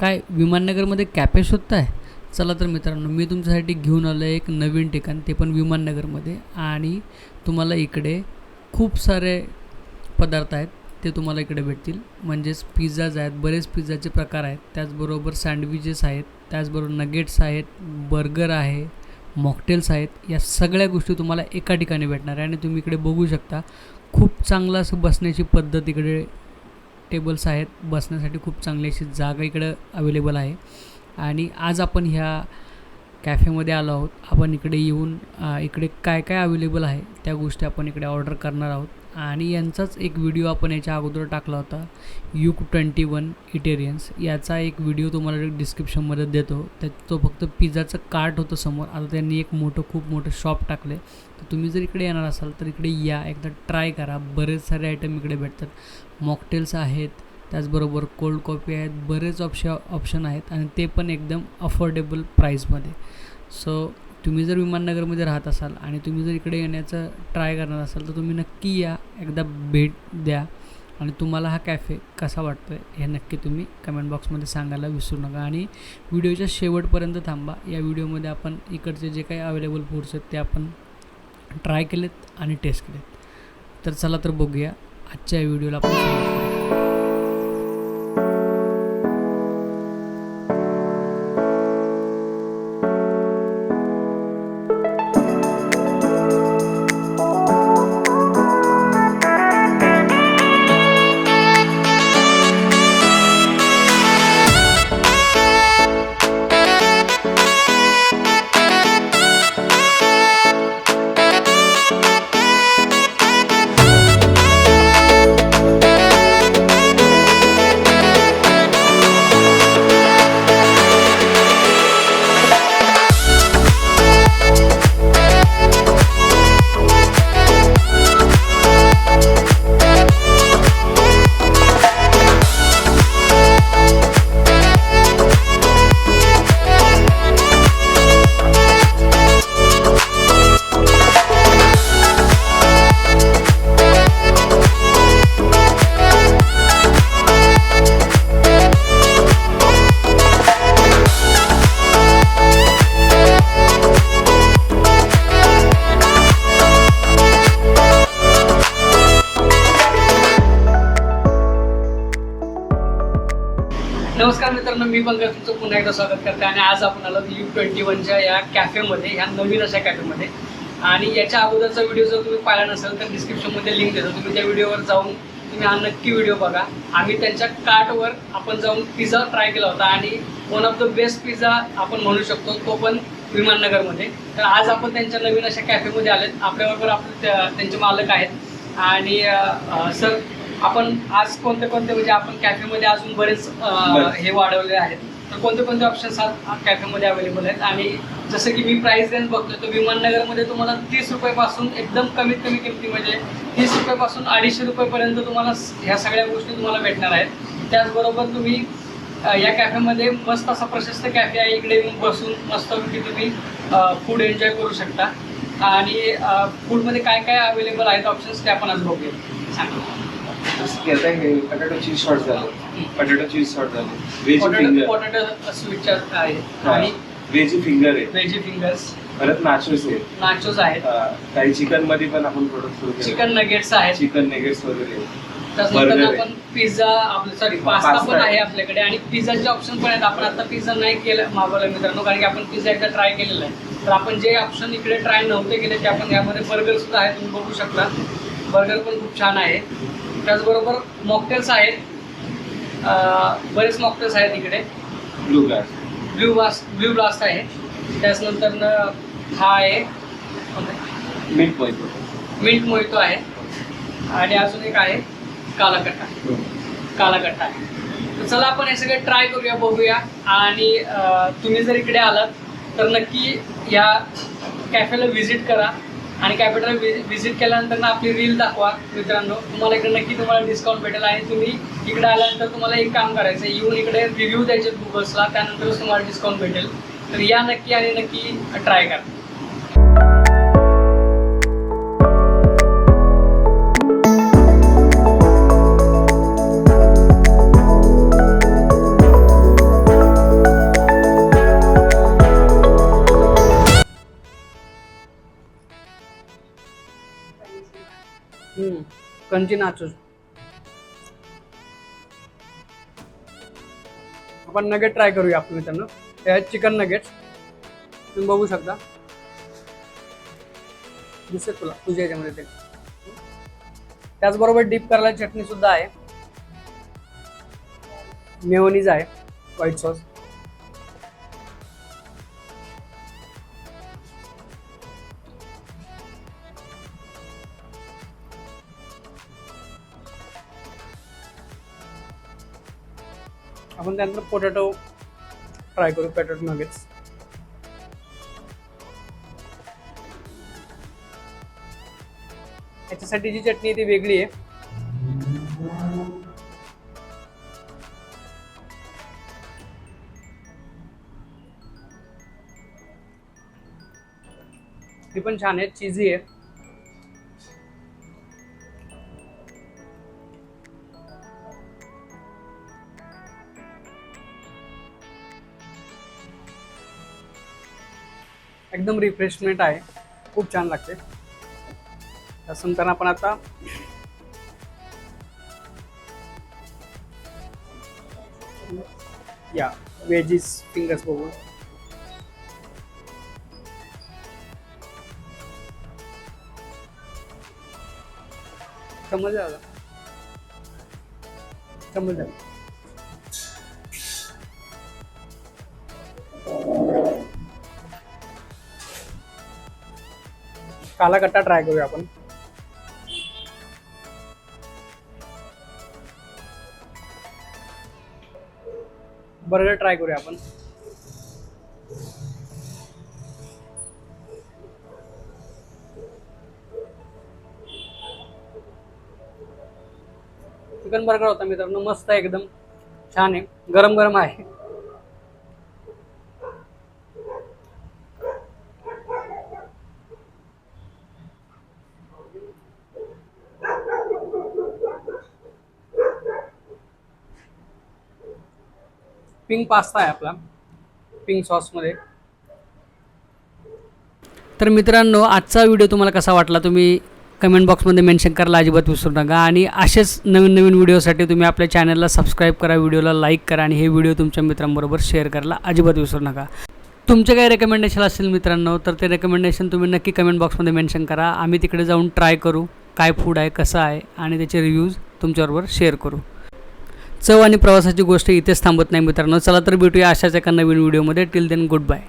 काय विमाननगरमध्ये कॅफे शोधताय चला तर मित्रांनो मी तुमच्यासाठी घेऊन आलो आहे एक नवीन ठिकाण ते पण विमाननगरमध्ये. आणि तुम्हाला इकडे खूप सारे पदार्थ आहेत ते तुम्हाला इकडे भेटतील. म्हणजेच पिझ्झाज आहेत बरेच पिझ्झाचे प्रकार आहेत. त्याचबरोबर सँडविचेस आहेत त्याचबरोबर नगेट्स आहेत बर्गर आहे मॉकटेल्स आहेत. या सगळ्या गोष्टी तुम्हाला एका ठिकाणी भेटणार आहे आणि तुम्ही इकडे बघू शकता. खूप चांगलं असं बसण्याची पद्धत इकडे टेबल्स आहेत. बसण्यासाठी खूप चांगली अशी जागा इकडं अवेलेबल आहे. आणि आज आपण ह्या कॅफेमध्ये आलो आहोत. आपण इकडे येऊन इकडे काय काय अवेलेबल आहे त्या गोष्टी आपण इकडे ऑर्डर करणार आहोत. आणि यांचाच एक व्हिडिओ आपण याच्या अगोदर टाकला होता. युक ट्वेंटी वन इटेरियन्स. याचा एक व्हिडिओ तुम्हाला डिस्क्रिप्शनमध्ये देतो. त्यात तो फक्त पिझ्झाचं कार्ट होतं समोर. आता त्यांनी एक मोठं खूप मोठं शॉप टाकलं आहे तर तुम्ही जर इकडे येणार असाल तर इकडे या. एकदा ट्राय करा. बरेच सारे आयटम इकडे भेटतात. मॉकटेल्स आहेत. त्याचबरोबर कोल्ड कॉफी आहेत. बरेच ऑप्श ऑप्शन आहेत. आणि ते पण एकदम अफोर्डेबल प्राईसमध्ये सो तुम्ही जर विमाननगरमध्ये राहत असाल आणि तुम्ही जर इकडे येण्याचं ट्राय करणार असाल तर तुम्ही नक्की या. एकदा भेट द्या. आणि तुम्हाला हा कॅफे कसा वाटतो आहे हे नक्की तुम्ही कमेंट बॉक्समध्ये सांगायला विसरू नका. आणि व्हिडिओच्या शेवटपर्यंत थांबा. या व्हिडिओमध्ये आपण इकडचे जे काही अवेलेबल फूड्स आहेत ते आपण ट्राय केलेत आणि टेस्ट केलेत. तर चला तर बघूया. आजच्या व्हिडिओला आपण मी पण तुमचं पुन्हा एकदा स्वागत करते आणि आज आपण आलो यू ट्वेंटी वनच्या या कॅफेमध्ये ह्या नवीन अशा कॅफेमध्ये आणि याच्या अगोदरचा व्हिडिओ जर तुम्ही पाहिला नसेल तर डिस्क्रिप्शनमध्ये लिंक देतो. तुम्ही त्या व्हिडिओवर जाऊन तुम्ही हा नक्की व्हिडिओ बघा. आम्ही त्यांच्या कार्टवर आपण जाऊन पिझ्झा ट्राय केला होता आणि one of the best pizza आपण म्हणू शकतो तो पण विमाननगरमध्ये. तर आज आपण त्यांच्या नवीन अशा कॅफेमध्ये आलेत. आपल्याबरोबर आपले त्यांचे मालक आहेत. आणि सर आपण आज कोणते कोणते म्हणजे आपण कॅफेमध्ये अजून बरेच. हे वाढवले आहेत. तर कोणते कोणते ऑप्शन्स कॅफेमध्ये अवेलेबल आहेत? आणि जसं की मी प्राइस रेंज बघतोय तर विमाननगरमध्ये तुम्हाला तीस रुपयापासून एकदम कमीत कमी किमतीमध्ये तीस रुपयापासून अडीचशे रुपयेपर्यंत तुम्हाला ह्या सगळ्या गोष्टी तुम्हाला भेटणार आहेत. त्याचबरोबर तुम्ही या कॅफेमध्ये मस्त असा प्रशस्त कॅफे आहे. इकडे येऊन बसून मस्तपैकी तुम्ही फूड एन्जॉय करू शकता. आणि फूडमध्ये काय काय अवेलेबल आहेत ऑप्शन्स ते आपण आज बघूया. सांगा. आता हे पटॅटो चीज शॉर्ट झालं. पटॅटो चीज शॉर्ट झाले. व्हेज फिंगर पोटॅटो स्वीटच्या आहे. आणि व्हेज फिंगर आहे. व्हेजी फिंगर्स परत नाचोस आहे. नाचोस आहेत. अं, काही चिकनमध्ये पण आपण प्रोडक्ट सुरू केले. चिकन नगेट्स आहेत. चिकन नेगेट्स वगैरे. burger आहे. आपण पिझ्झा आपलं सॉरी पास्ता पण आहे. आहे. आपल्याकडे. आणि पिझ्झाचे ऑप्शन पण आहेत. आपण आता पिझ्झा नाही केलं मागवलं मित्रांनो कारण की आपण पिझ्झा एकदा ट्राय केलेला आहे. तर आपण जे ऑप्शन इकडे ट्राय नव्हते केले ते आपण यामध्ये बर्गर सुद्धा आहे तुम्ही बघू शकता. बर्गर पण खूप छान आहे. त्याचबरोबर मॉकटेल्स आहेत. बरेच मॉकटेल्स आहेत इकडे. Blue glass blue blast blue blast आहे. त्याचनंतर हा आहे. मिल्क पॉईंट मिल्क मोहितो आहे. आणि अजून एक आहे काला कट्टा काला कट्टा आहे तर चला आपण हे सगळे ट्राय करूया बघूया. आणि तुम्ही जर इकडे आलात तर नक्की या कॅफेला व्हिजिट करा. आणि कॅपिटल व्हिजिट केल्यानंतर ना आपली रील दाखवा मित्रांनो. तुम्हाला इकडे नक्की तुम्हाला डिस्काउंट भेटेल आणि तुम्ही इकडे आल्यानंतर तुम्हाला एक काम करायचं येऊन इकडे रिव्ह्यू द्यायचे गुगल्सला त्यानंतरच तुम्हाला डिस्काउंट भेटेल. तर या नक्की आणि नक्की ट्राय करा. क्रंची नाचूस आपण नगेट ट्राय करूया आपण मित्रांनो. हे आहेत चिकन नगेट्स तुम्ही बघू शकता. दिसत तुला तुझ्या याच्यामध्ये ते. त्याचबरोबर डीप करायला चटणी सुद्धा आहे. मेवनीज आहे व्हाईट सॉस आपण त्यानंतर पोटॅटो ट्राय करू पॅटॅटो नगेट्स याच्यासाठी जी चटणी आहे ती वेगळी आहे. ती पण छान आहे चिझी आहे. एकदम रिफ्रेशमेंट आहे. खूप छान लागते. त्यानंतर आपण आता या वेजीस फिंगर्स बघू समज आला समज आला काला कट्टा ट्राय करूया आपण. बर्गर ट्राय करूया आपण. चिकन बर्गर होता मित्रांनो मस्त आहे एकदम छान आहे. गरम गरम आहे. पिंक पास्ता आहे आपला. पिंक सॉसमध्ये. तर मित्रांनो आजचा व्हिडिओ तुम्हाला कसा वाटला तुम्ही कमेंट बॉक्समध्ये मेन्शन करायला अजिबात विसरू नका. आणि असेच नवीन नवीन व्हिडिओसाठी तुम्ही आपल्या चॅनलला सबस्क्राईब करा व्हिडिओला लाईक करा आणि हे व्हिडिओ तुमच्या मित्रांबरोबर शेअर करायला अजिबात विसरू नका. तुमचे काही रेकमेंडेशन असेल मित्रांनो तर ते रेकमेंडेशन तुम्ही नक्की कमेंट बॉक्समध्ये मेन्शन करा. आम्ही तिकडे जाऊन ट्राय करू काय फूड आहे कसं आहे आणि त्याचे रिव्ह्यूज तुमच्याबरोबर शेअर करू. चव आणि प्रवासाची गोष्ट इथेच थांबत नाही मित्रांनो. चला तर भेटूया अशाच एका नवीन व्हिडिओमध्ये. Till then good bye